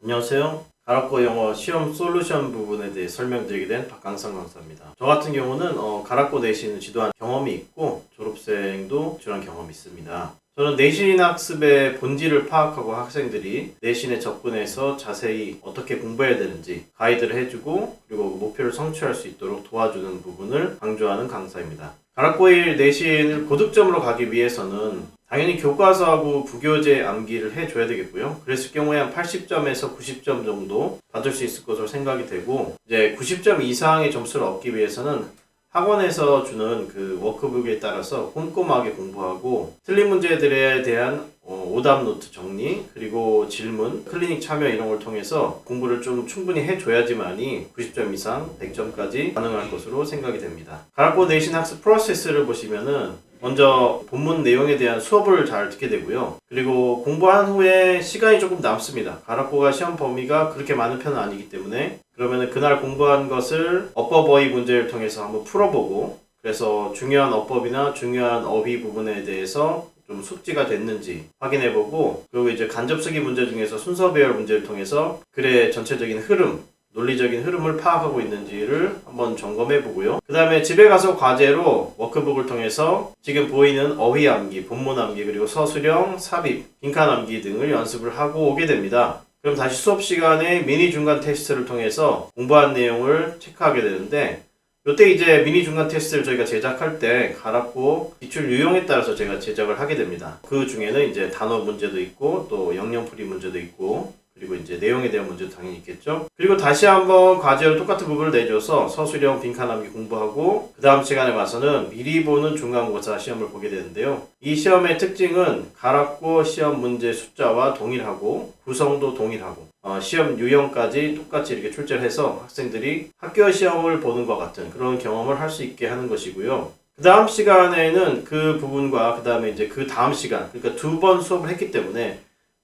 안녕하세요. 가락고 영어 시험 솔루션 부분에 대해 설명드리게 된 박강성 강사입니다. 저 같은 경우는 어, 가락고 내신을 지도한 경험이 있고 졸업생도 지도한 경험이 있습니다. 저는 내신 학습의 본질을 파악하고 학생들이 내신에 접근해서 자세히 어떻게 공부해야 되는지 가이드를 해주고 그리고 목표를 성취할 수 있도록 도와주는 부분을 강조하는 강사입니다. 가락고일 내신을 고득점으로 가기 위해서는 당연히 교과서하고 부교재 암기를 해줘야 되겠고요. 그랬을 경우에 한 80점에서 90점 정도 받을 수 있을 것으로 생각이 되고, 이제 90점 이상의 점수를 얻기 위해서는 학원에서 주는 그 워크북에 따라서 꼼꼼하게 공부하고, 틀린 문제들에 대한 어, 오답 노트 정리, 그리고 질문, 클리닉 참여 이런 걸 통해서 공부를 좀 충분히 해줘야지만이 90점 이상, 100점까지 가능할 것으로 생각이 됩니다. 가락고 내신 학습 프로세스를 보시면은 먼저 본문 내용에 대한 수업을 잘 듣게 되고요. 그리고 공부한 후에 시간이 조금 남습니다. 가락고가 시험 범위가 그렇게 많은 편은 아니기 때문에 그러면 그날 공부한 것을 어법 어휘 문제를 통해서 한번 풀어보고 그래서 중요한 어법이나 중요한 어휘 부분에 대해서 좀 숙지가 됐는지 확인해보고 그리고 이제 간접 쓰기 문제 중에서 순서 배열 문제를 통해서 글의 전체적인 흐름 논리적인 흐름을 파악하고 있는지를 한번 점검해 보고요. 그 다음에 집에 가서 과제로 워크북을 통해서 지금 보이는 어휘 암기, 본문 암기, 그리고 서술형, 삽입, 빈칸 암기 등을 연습을 하고 오게 됩니다. 그럼 다시 수업 시간에 미니 중간 테스트를 통해서 공부한 내용을 체크하게 되는데 이때 이제 미니 중간 테스트를 저희가 제작할 때 가락고 기출 유형에 따라서 제가 제작을 하게 됩니다. 그 중에는 이제 단어 문제도 있고 또 영영풀이 문제도 있고 그리고 이제 내용에 대한 문제도 당연히 있겠죠. 그리고 다시 한번 과제로 똑같은 부분을 내줘서 서술형 빈칸함기 공부하고 그 다음 시간에 와서는 미리 보는 중간고사 시험을 보게 되는데요. 이 시험의 특징은 가락고 시험 문제 숫자와 동일하고 구성도 동일하고 어, 시험 유형까지 똑같이 이렇게 출제를 해서 학생들이 학교 시험을 보는 것 같은 그런 경험을 할 수 있게 하는 것이고요. 그 다음 시간에는 그 부분과 그 다음에 이제 그 다음 시간, 그러니까 두 번 수업을 했기 때문에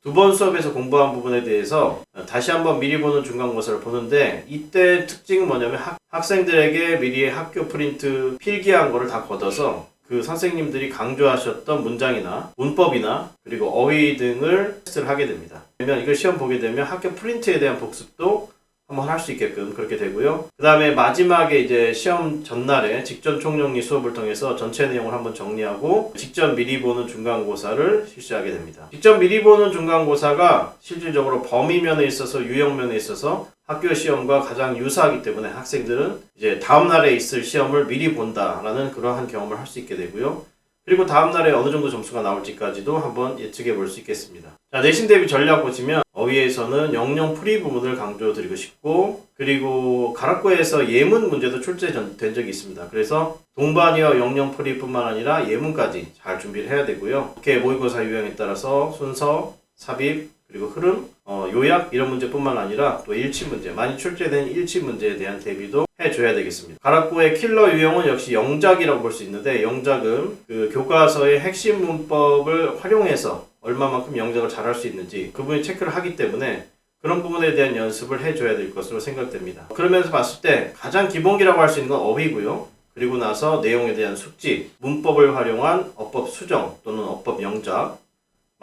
두 번 수업에서 공부한 부분에 대해서 다시 한번 미리 보는 중간고사를 보는데 이때 특징은 뭐냐면 학, 학생들에게 미리 학교 프린트 필기한 거를 다 걷어서 그 선생님들이 강조하셨던 문장이나 문법이나 그리고 어휘 등을 테스트를 하게 됩니다. 그러면 이걸 시험 보게 되면 학교 프린트에 대한 복습도 한번 할 수 있게끔 그렇게 되고요. 그 다음에 마지막에 이제 시험 전날에 직전 총정리 수업을 통해서 전체 내용을 한번 정리하고 직전 미리 보는 중간고사를 실시하게 됩니다. 직전 미리 보는 중간고사가 실질적으로 범위면에 있어서 유형면에 있어서 학교 시험과 가장 유사하기 때문에 학생들은 이제 다음 날에 있을 시험을 미리 본다라는 그러한 경험을 할 수 있게 되고요. 그리고 다음 날에 어느 정도 점수가 나올지까지도 한번 예측해 볼 수 있겠습니다. 자, 내신 대비 전략 보시면 어휘에서는 영영 풀이 부분을 강조 드리고 싶고 그리고 가락고에서 예문 문제도 출제된 적이 있습니다. 그래서 동반이어 영영 풀이뿐만 아니라 예문까지 잘 준비를 해야 되고요. 이렇게 모의고사 유형에 따라서 순서, 삽입, 그리고 흐름, 어, 요약 이런 문제뿐만 아니라 또 일치 문제, 많이 출제된 일치 문제에 대한 대비도 해줘야 되겠습니다. 가락고의 킬러 유형은 역시 영작이라고 볼 수 있는데 영작은 그 교과서의 핵심 문법을 활용해서 얼마만큼 영작을 잘할 수 있는지 그분이 체크를 하기 때문에 그런 부분에 대한 연습을 해줘야 될 것으로 생각됩니다. 그러면서 봤을 때 가장 기본기라고 할 수 있는 건 어휘고요. 그리고 나서 내용에 대한 숙지, 문법을 활용한 어법 수정 또는 어법 영작,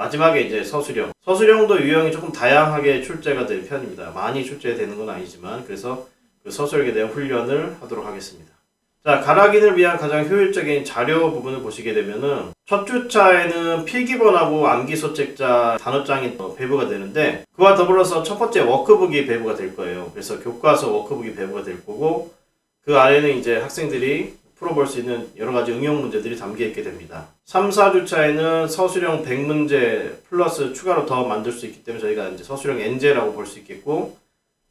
마지막에 이제 서술형. 서술형도 유형이 조금 다양하게 출제가 되는 편입니다. 많이 출제되는 건 아니지만 그래서 그 서술에 대한 훈련을 하도록 하겠습니다. 자, 가락인을 위한 가장 효율적인 자료 부분을 보시게 되면은 첫 주차에는 필기본하고 암기소책자 단어장이 어, 배부가 되는데 그와 더불어서 첫 번째 워크북이 배부가 될 거예요. 그래서 교과서 워크북이 배부가 될 거고 그 안에는 이제 학생들이 풀어볼 수 있는 여러 가지 응용 문제들이 담겨 있게 됩니다. 3, 4주차에는 서술형 100문제 플러스 추가로 더 만들 수 있기 때문에 저희가 이제 서술형 NJ라고 볼 수 있겠고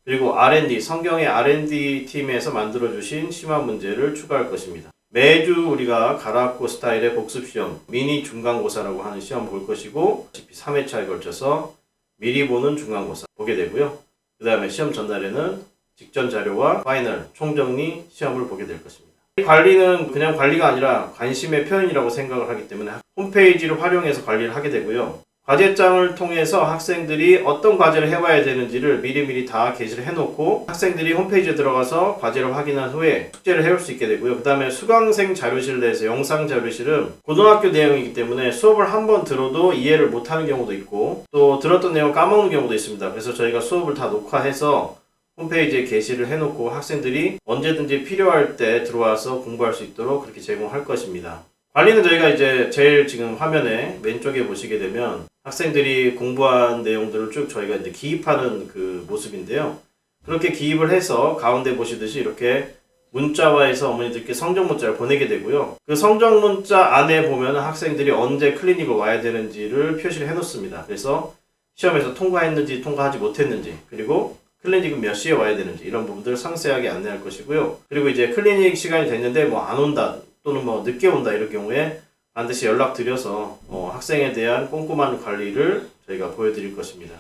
그리고 R&D, 성경의 R&D 팀에서 만들어주신 심화 문제를 추가할 것입니다. 매주 우리가 가락고 스타일의 복습 시험, 미니 중간고사라고 하는 시험 볼 것이고, 3회차에 걸쳐서 미리 보는 중간고사 보게 되고요. 그 다음에 시험 전날에는 직전 자료와 파이널, 총정리 시험을 보게 될 것입니다. 이 관리는 그냥 관리가 아니라 관심의 표현이라고 생각을 하기 때문에 홈페이지를 활용해서 관리를 하게 되고요. 과제장을 통해서 학생들이 어떤 과제를 해봐야 되는지를 미리미리 다 게시를 해놓고 학생들이 홈페이지에 들어가서 과제를 확인한 후에 숙제를 해올 수 있게 되고요. 그 다음에 수강생 자료실을 내서 영상 자료실은 고등학교 내용이기 때문에 수업을 한 번 들어도 이해를 못하는 경우도 있고 또 들었던 내용 까먹는 경우도 있습니다. 그래서 저희가 수업을 다 녹화해서 홈페이지에 게시를 해놓고 학생들이 언제든지 필요할 때 들어와서 공부할 수 있도록 그렇게 제공할 것입니다. 관리는 저희가 이제 제일 지금 화면에 왼쪽에 보시게 되면 학생들이 공부한 내용들을 쭉 저희가 이제 기입하는 그 모습인데요. 그렇게 기입을 해서 가운데 보시듯이 이렇게 문자화해서 어머니들께 성적 문자를 보내게 되고요. 그 성적 문자 안에 보면 학생들이 언제 클리닉을 와야 되는지를 표시를 해놓습니다. 그래서 시험에서 통과했는지 통과하지 못했는지 그리고 클리닉은 몇 시에 와야 되는지 이런 부분들을 상세하게 안내할 것이고요. 그리고 이제 클리닉 시간이 됐는데 뭐 안 온다 또는 뭐 늦게 온다 이럴 경우에 반드시 연락드려서 어, 학생에 대한 꼼꼼한 관리를 저희가 보여드릴 것입니다.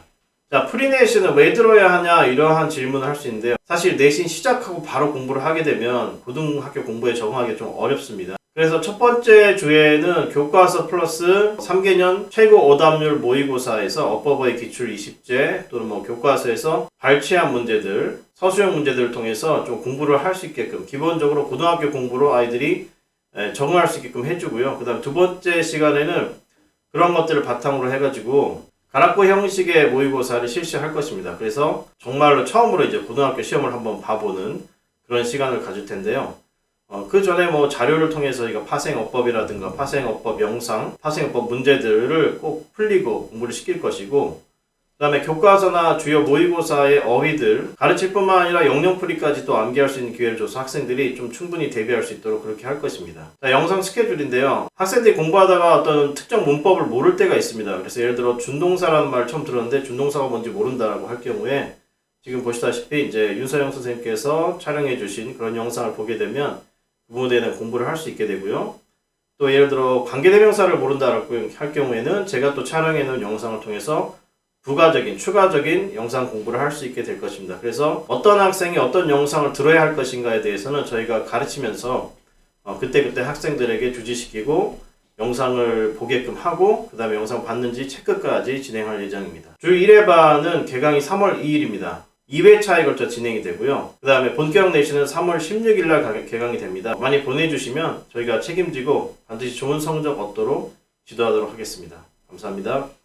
자, 프리내신은 왜 들어야 하냐 이러한 질문을 할 수 있는데요. 사실 내신 시작하고 바로 공부를 하게 되면 고등학교 공부에 적응하기 좀 어렵습니다. 그래서 첫 번째 주에는 교과서 플러스 3개년 최고 오답률 모의고사에서 업버버의 기출 20제 또는 뭐 교과서에서 발췌한 문제들, 서술형 문제들을 통해서 좀 공부를 할 수 있게끔 기본적으로 고등학교 공부로 아이들이 에, 적응할 수 있게끔 해주고요. 그 다음 두 번째 시간에는 그런 것들을 바탕으로 해가지고 가락고 형식의 모의고사를 실시할 것입니다. 그래서 정말로 처음으로 이제 고등학교 시험을 한번 봐보는 그런 시간을 가질 텐데요. 어, 그 전에 뭐 자료를 통해서 저희가 파생어법이라든가 파생어법 영상, 파생어법 문제들을 꼭 풀리고 공부를 시킬 것이고 그 다음에 교과서나 주요 모의고사의 어휘들 가르칠 뿐만 아니라 영영풀이까지 또 암기할 수 있는 기회를 줘서 학생들이 좀 충분히 대비할 수 있도록 그렇게 할 것입니다. 자, 영상 스케줄인데요. 학생들이 공부하다가 어떤 특정 문법을 모를 때가 있습니다. 그래서 예를 들어 준동사라는 말 처음 들었는데 준동사가 뭔지 모른다라고 할 경우에 지금 보시다시피 이제 윤서영 선생님께서 촬영해 주신 그런 영상을 보게 되면 그 부분에 대한 공부를 할 수 있게 되고요. 또 예를 들어 관계대명사를 모른다라고 할 경우에는 제가 또 촬영해 놓은 영상을 통해서 부가적인 추가적인 영상 공부를 할 수 있게 될 것입니다. 그래서 어떤 학생이 어떤 영상을 들어야 할 것인가에 대해서는 저희가 가르치면서 어, 그때 그때 학생들에게 주지시키고 영상을 보게끔 하고 그 다음에 영상 봤는지 체크까지 진행할 예정입니다. 주 1회 반은 개강이 3월 2일입니다. 2회차에 걸쳐 진행이 되고요. 그 다음에 본격 내신은 3월 16일 날 개강이 됩니다. 많이 보내주시면 저희가 책임지고 반드시 좋은 성적 얻도록 지도하도록 하겠습니다. 감사합니다.